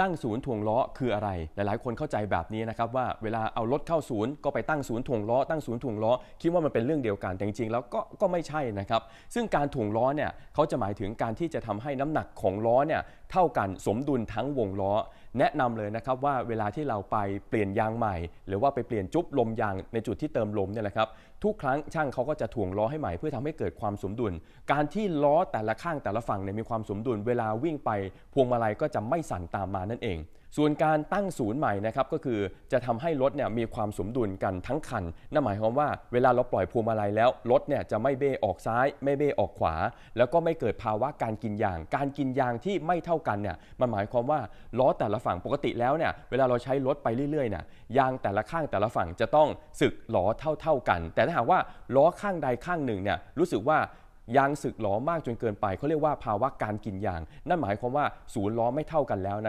ตั้งศูนย์ถ่วงล้อคืออะไร หลาย ๆ คนเข้าใจแบบนี้นะครับว่าเวลาเอารถเข้าศูนย์ก็ไปตั้งศูนย์ถ่วงล้อตั้งศูนย์ถ่วงล้อคิดว่ามันเป็นเรื่องเดียวกันแต่จริง ๆ แล้วก็ก็ไม่ใช่นะครับ ซึ่งการถ่วงล้อเนี่ยเขาจะหมายถึงการที่จะทำให้น้ำหนักของล้อเนี่ยเท่ากันสมดุลทั้งวงล้อ แนะนำเลยนะครับว่าเวลาที่เราไปเปลี่ยนยางใหม่ หรือว่าไปเปลี่ยนจุ๊บลมยางในจุดที่เติมลมเนี่ยแหละครับทุกครั้งช่างเขาก็จะถ่วงล้อให้ใหม่เพื่อทำให้เกิดความสมดุล การที่ล้อแต่ละข้างแต่ละฝั่งเนี่ยมีความสมดุล เวลาวิ่งไปพวงมาลัยก็จะไม่สั่นตามมานั่นเองส่วนการตั้งศูนย์ใหม่นะครับก็คือจะทำให้รถเนี่ยมีความสมดุลกันทั้งคัน นั่นหมายความว่าเวลาเราปล่อยพวงมาลัยแล้วรถเนี่ยจะไม่เบ้ออกซ้าย ไม่เบ้ออกขวา แล้วก็ไม่เกิดภาวะการกินยาง การกินยางที่ไม่เท่ากันเนี่ยมันหมายความว่าล้อแต่ละฝั่งปกติแล้วเนี่ยเวลาเราใช้รถไปเรื่อยๆเนี่ยยางแต่ละข้างแต่ละฝั่งจะต้องสึกหลอเท่า ๆกัน แต่ถ้าหากว่าล้อข้างใดข้างหนึ่งเนี่ยรู้สึกว่ายางสึกหลอมากจนเกินไปเขาเรียกว่าภาวะการกินยาง นั่นหมายความว่าศูนย์ล้อไม่เท่ากันแล้วนะ